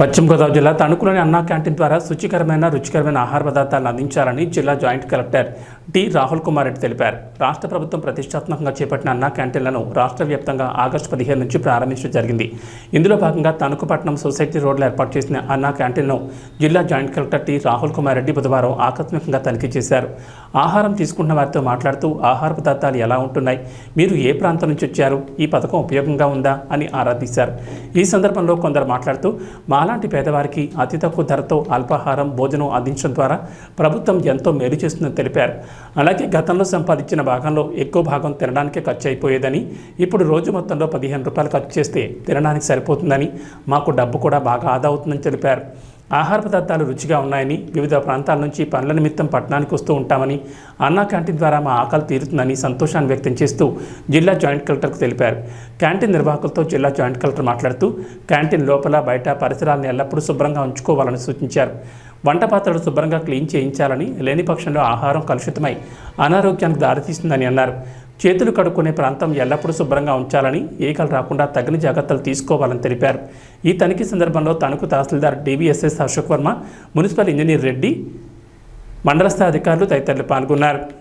పశ్చిమ గోదావరి జిల్లా తణుకులోని అన్నా క్యాంటీన్ ద్వారా శుచికరమైన రుచికరమైన ఆహార పదార్థాలను అందించాలని జిల్లా joint collector T Rahul Kumar Reddy తెలిపారు. రాష్ట్ర ప్రభుత్వం ప్రతిష్టాత్మకంగా చేపట్టిన అన్నా క్యాంటీన్లను రాష్ట్ర వ్యాప్తంగా ఆగస్టు పదిహేను నుంచి ప్రారంభించడం జరిగింది. ఇందులో భాగంగా తణుకుపట్నం సొసైటీ రోడ్లో ఏర్పాటు చేసిన అన్నా క్యాంటీన్ను జిల్లా joint collector T Rahul Kumar Reddy బుధవారం ఆకస్మికంగా తనిఖీ చేశారు. ఆహారం తీసుకున్న వారితో మాట్లాడుతూ ఆహార పదార్థాలు ఎలా ఉంటున్నాయి మీరు ఏ ప్రాంతం నుంచి వచ్చారు ఈ పథకం ఉపయోగంగా ఉందా అని ఆరా తీశారు. ఈ సందర్భంలో కొందరు మాట్లాడుతూ మా మాలాంటి పేదవారికి అతి తక్కువ ధరతో అల్పాహారం భోజనం అందించడం ద్వారా ప్రభుత్వం ఎంతో మేలు చేస్తుందని తెలిపారు. అలాగే గతంలో సంపాదించిన భాగంలో ఎక్కువ భాగం తినడానికే ఖర్చు అయిపోయేదని ఇప్పుడు రోజు మొత్తంలో పదిహేను రూపాయలు ఖర్చు చేస్తే తినడానికి సరిపోతుందని మాకు డబ్బు కూడా బాగా ఆదా అవుతుందని తెలిపారు. ఆహార పదార్థాలు రుచిగా ఉన్నాయని వివిధ ప్రాంతాల నుంచి పనుల నిమిత్తం పట్టణానికి వస్తూ ఉంటామని అన్నా క్యాంటీన్ ద్వారా మా ఆకలి తీరుతుందని సంతోషాన్ని వ్యక్తం చేస్తూ జిల్లా జాయింట్ కలెక్టర్కు తెలిపారు. క్యాంటీన్ నిర్వాహకులతో జిల్లా జాయింట్ కలెక్టర్ మాట్లాడుతూ క్యాంటీన్ లోపల బయట పరిసరాలను ఎల్లప్పుడూ శుభ్రంగా ఉంచుకోవాలని సూచించారు. వంట పాత్రలు శుభ్రంగా క్లీన్ చేయించాలని లేని పక్షంలో ఆహారం కలుషితమై అనారోగ్యానికి దారితీస్తుందని అన్నారు. చేతులు కడుక్కునే ప్రాంతం ఎల్లప్పుడూ శుభ్రంగా ఉంచాలని ఏకలు రాకుండా తగిన జాగ్రత్తలు తీసుకోవాలని తెలిపారు. ఈ తనిఖీ సందర్భంలో Tanuku tahsildar DVSS Ashok Varma municipal engineer Reddy మండలస్థాయి అధికారులు తదితరులు పాల్గొన్నారు.